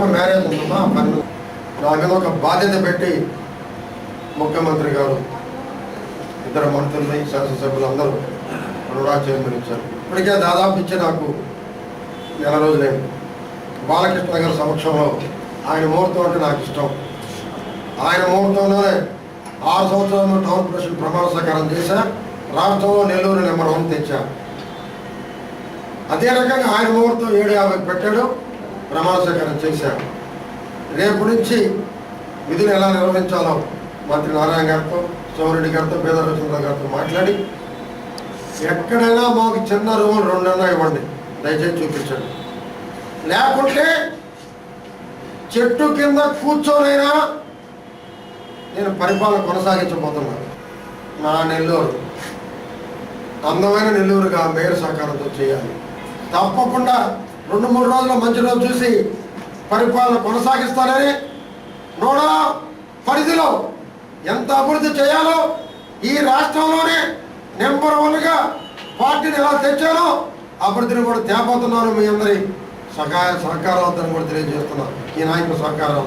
నా మీద ఒక బాధ్యత పెట్టి ముఖ్యమంత్రి గారు ఇద్దరు మంత్రుల్ని శాసనసభ్యులు అందరూ రుణా చైర్మన్ ఇచ్చారు. ఇప్పటికే దాదాపు ఇచ్చి నాకు నెల రోజులైంది బాలకృష్ణ గారి సమక్షంలో ఆయన ముహూర్తం అంటే నాకు ఇష్టం. ఆయన ముహూర్తంలోనే ఆరు సంవత్సరాలు టౌన్ ప్రెసిడెంట్ ప్రమాణ స్వీకారం చేశా. రాష్ట్రంలో నెల్లూరు నెంబర్ వన్ తెచ్చా. అదే రకంగా ఆయన ముహూర్తం ఏడు యాభైకి పెట్టాడు. ప్రమాణస్వీకారం చేశారు. రేపు నుంచి విధులు ఎలా నిర్వహించాలో మంత్రి నారాయణ గారితో సోమరెడ్డి గారితో పేదరచంద్ర గారితో మాట్లాడి ఎక్కడైనా మాకు చిన్న రూములు రెండన్నా ఇవ్వండి. దయచేసి చూపించండి. లేకుంటే చెట్టు కింద కూర్చోనైనా నేను పరిపాలన కొనసాగించబోతున్నాను నా నెల్లూరు అందమైన నెల్లూరుగా మేయర్ సహకారంతో చేయాలి. తప్పకుండా రెండు మూడు రోజుల మంచి రోజు చూసి పరిపాలన కొనసాగిస్తానని నోడా పరిధిలో ఎంత అభివృద్ధి చేయాలో ఈ రాష్ట్రంలోనే నెంబర్ వన్గా పార్టీని ఎలా తెచ్చానో అభివృద్ధిని కూడా తేపోతున్నాను మీ అందరి సహాయ సహకారాలతో కూడా తెలియజేస్తున్నాను. ఈ నాయకుల సహకారం